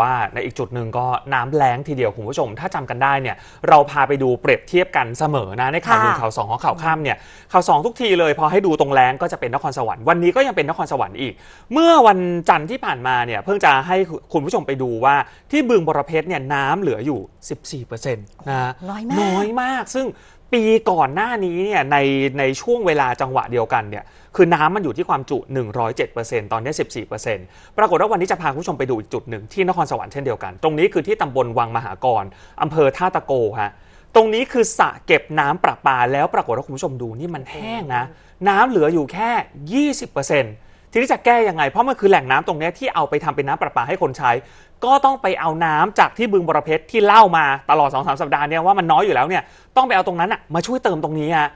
ว่าในอีกจุดหนึ่งก็น้ำแล้งทีเดียวคุณผู้ชม ถ้าจำกันได้เนี่ยเราพาไปดูเปรียบเทียบกันเสมอนะในข่าวหนึ่งค่ะข่าวสองของข่าวข้ามเนี่ยข่าวสองทุกทีเลยพอให้ดูตรงแล้งก็จะเป็นนครสวรรค์วันนี้ก็ยังเป็นนครสวรรค์อีก เมื่อวันจันทร์ที่ผ่านมาเนี่ยเพิ่งจะให้คุณผู้ชมไปดูว่าที่บึงบรเพชรเนี่ยน้ำเหลืออยู่ 14%นะฮะน้อยมากน้อยมาก ซึ่ง ปีก่อนหน้านี้เนี่ยในในช่วงเวลาจังหวะเดียวกันเนี่ยคือน้ำมันอยู่ที่ความจุ 107%ตอนนี้ 14%ปรากฏว่าวันนี้จะพาคุณผู้ชมไปดูอีกจุดหนึ่งที่นครสวรรค์เช่นเดียวกัน ตรงนี้คือที่ตำบลวังมหากรอำเภอท่าตะโกฮะตรงนี้คือสระเก็บน้ำประปาแล้วปรากฏว่าคุณผู้ชมดูนี่มันแห้งนะ น้ำเหลืออยู่แค่ 20% ทีนี้จะแก้ยังไง เพราะมันคือแหล่งน้ำตรงนี้ที่เอาไปทำเป็นน้ำประปาให้คนใช้ ก็ต้องไปเอาน้ำจากที่บึงบรเพชรที่เล่ามาตลอด2อสสัปดาห์เนี่ยว่ามันน้อยอยู่แล้วเนี่ยต้องไปเอาตรงนั้นอะมาช่วยเติมตรงนี้ฮะ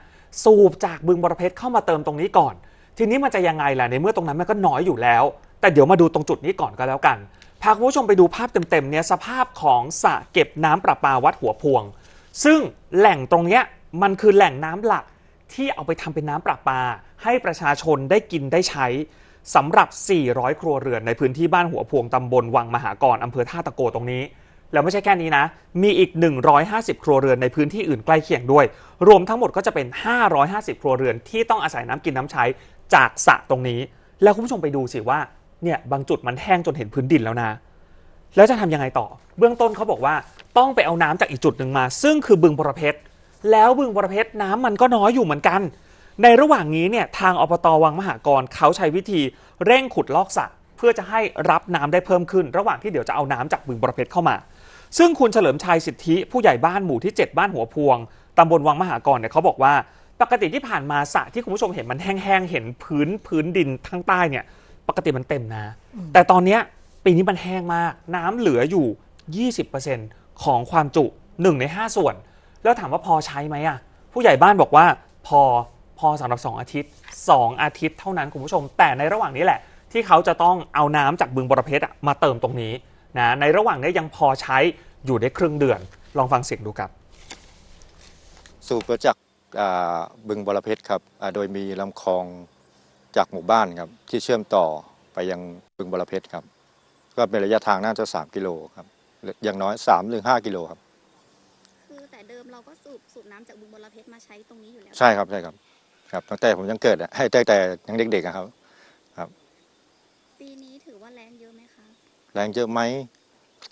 สูบจากบึงบรเพชรเข้ามาเติมตรงนี้ก่อน ทีนี้มันจะยังไงล่ะในเมื่อตรงนั้นมันก็น้อยอยู่แล้ว แต่เดี๋ยวมาดูตรงจุดนี้ก่อนก็แล้วกันพาคุณผู้ชมไปดูภาพเต็มๆเนี่ยสภาพของสระเก็บน้ำประปาวัดหัวพวง ซึ่งแหล่งตรงเนี้ยมันคือแหล่งน้ำหลักที่เอาไปทำเป็นน้ำประปา ให้ประชาชนได้กินได้ใช้ สำหรับ 400 ครัวเรือนในพื้นที่บ้านหัวพวงตำบลวังมหากรอำเภอท่าตะโกตรงนี้ แล้วไม่ใช่แค่นี้นะ มีอีก 150 ครัวเรือนในพื้นที่อื่นใกล้เคียงด้วย รวมทั้งหมดก็จะเป็น 550 ครัวเรือนที่ต้องอาศัยน้ำกินน้ำใช้จากสระตรงนี้ แล้วคุณผู้ชมไปดูสิว่าเนี่ยบางจุดมันแห้งจนเห็นพื้นดินแล้วนะ แล้วจะทำยังไงต่อ เบื้องต้นเขาบอกว่าต้องไปเอาน้ำจากอีกจุดหนึ่งมา ซึ่งคือบึงบรเพชรแล้วบึงบรเพชรน้ำมันก็น้อยอยู่เหมือนกัน ในระหว่างนี้เนี่ยทางอบตวังมหากรเขาใช้วิธีเร่งขุดลอกสระเพื่อจะให้รับน้ำได้เพิ่มขึ้น ระหว่างที่เดี๋ยวจะเอาน้ำจากบึงบรเพชรเข้ามา ซึ่งคุณเฉลิมชัยสิทธิผู้ใหญ่บ้านหมู่ที่ 7 บ้านหัวพวงตำบลวังมหากรเนี่ยเขาบอกว่า ปกติที่ผ่านมาสระที่คุณผู้ชมเห็นมันแห้งๆเห็นพื้นพื้นดินข้างใต้เนี่ย ปกติมันเต็มนะ แต่ตอนเนี้ยปีนี้มันแห้งมาก น้ำเหลืออยู่ 20%ของความจุ1ใน5 ส่วน แล้วถามว่าพอใช้ไหมอะผู้ใหญ่บ้านบอกว่าพอ พอสำหรับ 2 อาทิตย์ 2 อาทิตย์เท่านั้นคุณผู้ชม แต่ในระหว่างนี้แหละ ที่เขาจะต้องเอาน้ำจากบึงบรเพชรอะมาเติมตรงนี้นะในระหว่างนี้ยังพอใช้อยู่ได้ครึ่งเดือน ลองฟังเสียงดูครับ สูบมาจากอ่าบึงบรเพชรครับอ่าโดยมีลำคลองจากหมู่บ้านครับที่เชื่อมต่อไปยังบึงบรเพชรครับ ก็เป็นระยะทางน่าจะ 3 กิโลครับอย่างน้อย3หรือ5กิโลครับ คือแต่เดิมเราก็สูบสูบน้ำจากบึงบรเพชรมาใช้ตรงนี้อยู่แล้ว ใช่ครับใช่ครับ ครับตั้งแต่ผมยังเกิดอะให้ตั้งแต่ยังเด็กๆอะครับ ปีนี้ถือว่าแรงเยอะไหมคะ แรงเยอะไหม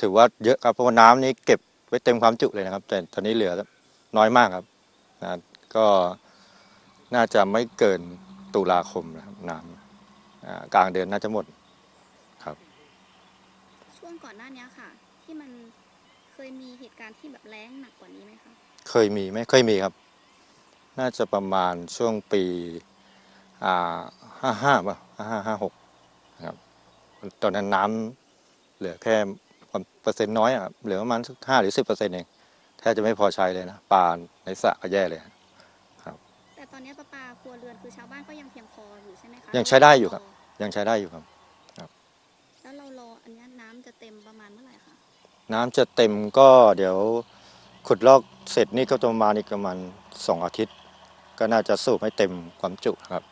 ถือว่าเยอะครับเพราะว่าน้ำนี้เก็บไว้เต็มความจุเลยนะครับ แต่ตอนนี้เหลือน้อยมากครับนะก็น่าจะไม่เกินตุลาคมนะครับน้ำอ่ากลางเดือนน่าจะหมด ช่วงก่อนหน้านี้ค่ะ ที่มันเคยมีเหตุการณ์ที่แบบแรงหนักกว่านี้ไหมคะ เคยมีไหมเคยมีครับ น่าจะประมาณช่วงปีอ่าห้าห้าป่ะห้าห้าห้าหกนะครับตอนนั้นน้ำเหลือแค่ความเปอร์เซ็นต์น้อยอะครับเหลือประมาณสักห้าหรือสิบเปอร์เซ็นต์เองแทบจะไม่พอใช้เลยนะปลาในสระก็แย่เลยแต่ตอนนี้ประปาครัวเรือนคือชาวบ้านก็ยังเพียงพออยู่ใช่ไหมคะยังใช้ได้อยู่ครับ ยังใช้ได้อยู่ครับแล้วเรารออันเนี้ยน้ำจะเต็มประมาณเมื่อไหร่คะน้ำจะเต็มก็เดี๋ยวขุดลอกเสร็จนี่ก็จะประมาณอีกประมาณสองอาทิตย์ ก็น่าจะสูบให้เต็มความจุครับ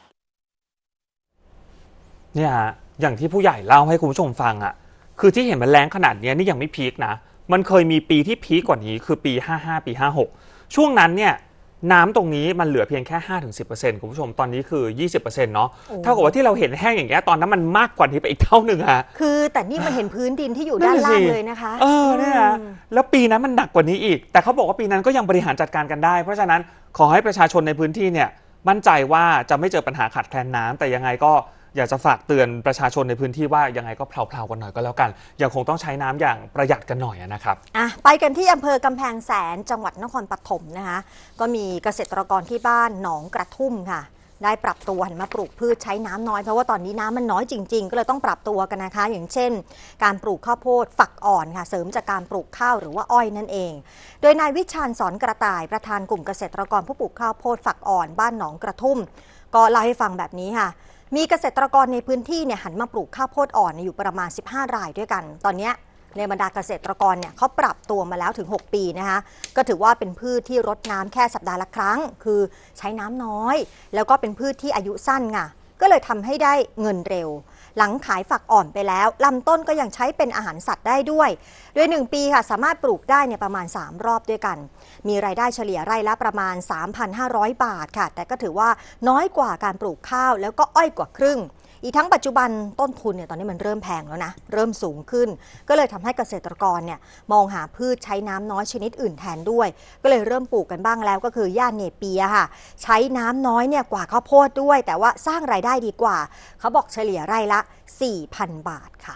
เนี่ยฮะอย่างที่ผู้ใหญ่เล่าให้คุณผู้ชมฟังอะ่ะ คือที่เห็นมันแรงขนาดนี้นี่ยังไม่พีคนะ มันเคยมีปีที่พีคกว่านี้คือปี 55 ปี 56 ช่วงนั้นเนี่ย น้ำตรงนี้มันเหลือเพียงแค่ 5-10%คุณผู้ชมตอนนี้คือ 20%เนาะโอ้เท่ากับว่าที่เราเห็นแห้งอย่างเงี้ยตอนนั้นมันมากกว่านี้ไปอีกเท่าหนึ่งอะคือแต่นี่มันเห็นพื้นดินที่อยู่นั่ด้านนน่ะล่างสิเลยนะคะเออเนี่ยนะอืมแล้วปีนั้นมันหนักกว่านี้อีก แต่เขาบอกว่าปีนั้นก็ยังบริหารจัดการกันได้ เพราะฉะนั้นขอให้ประชาชนในพื้นที่เนี่ยมั่นใจว่าจะไม่เจอปัญหาขาดแคลนน้ำแต่ยังไงก็ อยากจะฝากเตือนประชาชนในพื้นที่ว่ายังไงก็เพลาๆกันหน่อยก็แล้วกัน ยังคงต้องใช้น้ำอย่างประหยัดกันหน่อยนะครับอะไปกันที่อำเภอกำแพงแสนจังหวัดนครปฐมนะคะก็มีเกษตรกรที่บ้านหนองกระทุ่มค่ะ ได้ปรับตัวหันมาปลูกพืชใช้น้ำน้อยเพราะว่าตอนนี้น้ำมันน้อยจริง ๆ ก็เลยต้องปรับตัวกันนะคะ อย่างเช่น การปลูกข้าวโพดฝักอ่อนค่ะ เสริมจากการปลูกข้าวหรือว่าอ้อยนั่นเอง โดยนายวิชาญสอนกระต่ายประธานกลุ่มเกษตรกรผู้ปลูกข้าวโพดฝักอ่อน บ้านหนองกระทุ่ม ก็เล่าให้ฟังแบบนี้ค่ะ มีเกษตรกรในพื้นที่เนี่ยหันมาปลูกข้าวโพดอ่อนอยู่ประมาณ 15 รายด้วยกัน ตอนนี้ในบรรดาเกษตรกรเนี่ยเขาปรับตัวมาแล้วถึง 6 ปีนะคะก็ถือว่าเป็นพืชที่รดน้ำแค่สัปดาห์ละครั้ง คือใช้น้ำน้อย แล้วก็เป็นพืชที่อายุสั้นไงก็เลยทำให้ได้เงินเร็ว หลังขายฝักอ่อนไปแล้วลำต้นก็ยังใช้เป็นอาหารสัตว์ได้ด้วย โดย 1 ปีค่ะสามารถปลูกได้เนี่ยประมาณ 3 รอบด้วยกัน มีรายได้เฉลี่ยไร่ละประมาณ 3,500 บาทค่ะ แต่ก็ถือว่าน้อยกว่าการปลูกข้าวแล้วก็อ้อยกว่าครึ่ง อีกทั้งปัจจุบันต้นทุนเนี่ยตอนนี้มันเริ่มแพงแล้วนะ เริ่มสูงขึ้น ก็เลยทำให้เกษตรกรเนี่ยมองหาพืชใช้น้ำน้อยชนิดอื่นแทนด้วย ก็เลยเริ่มปลูกกันบ้างแล้วก็คือย่าเนเปียค่ะ ใช้น้ำน้อยเนี่ยกว่าข้าวโพดด้วย แต่ว่าสร้างรายได้ดีกว่า เขาบอกเฉลี่ยไร่ละ 4,000 บาทค่ะ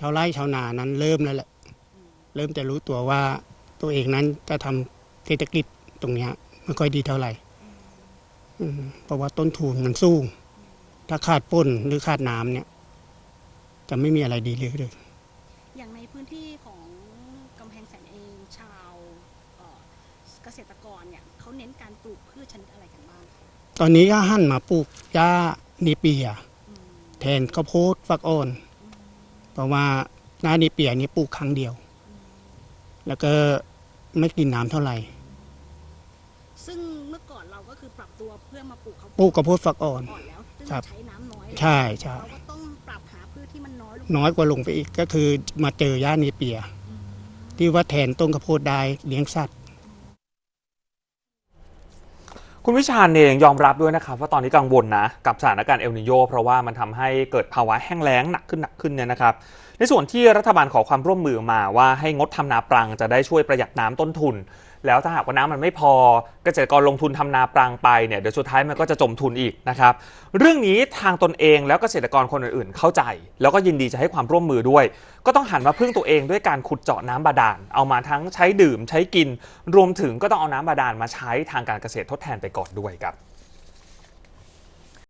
ชาวไร่ชาวนานั้นเริ่มแล้วแหละเริ่มจะรู้ตัวว่าตัวเองนั้นจะทำเศรษฐกิจตรงเนี้ยไม่ค่อยดีเท่าไหร่ เพราะว่าต้นทุนมันสูงถ้าขาดป้นหรือขาดน้ำเนี่ย จะไม่มีอะไรดีเลยเลย อย่างในพื้นที่ของกำแพงแสนเองชาวเอ่อเกษตรกรเนี่ยเขาเน้นการปลูกพืชชนิดอะไรกันบ้างคะตอนนี้ก็หันมาปลูกหญ้านีเปีย อืมแทนข้าวโพดฟักอ่อน เพราะว่าหน้านีเปียนี้ปลูกครั้งเดียว แล้วก็ไม่กินน้ำเท่าไหร่ ซึ่งเมื่อก่อนเราก็คือปรับตัวเพื่อมาปลูกข้าวปลูกข้าวโพดฟักอ่อน อ่อนแล้วซึ่งครับใช้น้ำน้อยใช่ใช่เราก็ต้องปรับหาพืชที่มันน้อยลงน้อยกว่าลงไปอีกก็คือมาเจอหญ้านีเปีย ที่ว่าแทนต้นข้าวโพดได้เลี้ยงสัตว์ คุณวิชาญเองยอมรับด้วยนะครับว่าตอนนี้กังวลนะกับสถานการณ์เอลนิโยเพราะว่ามันทำให้เกิดภาวะแห้งแล้งหนักขึ้นหนักขึ้นเนี่ยนะครับ ในส่วนที่รัฐบาลขอความร่วมมือมาว่าให้งดทำนาปรังจะได้ช่วยประหยัดน้ำต้นทุน แล้วถ้าหากว่าน้ำมันไม่พอเกษตรกรลงทุนทำนาปรังไปเนี่ยเดี๋ยวสุดท้ายมันก็จะจมทุนอีกนะครับเรื่องนี้ทางตนเองแล้วเกษตรกรคนอื่นๆ เข้าใจ แล้วก็ยินดีจะให้ความร่วมมือด้วย ก็ต้องหันมาพึ่งตัวเองด้วยการขุดเจาะน้ำบาดาลเอามาทั้งใช้ดื่มใช้กิน รวมถึงก็ต้องเอาน้ำบาดาลมาใช้ทางการเกษตรทดแทนไปก่อนด้วยครับ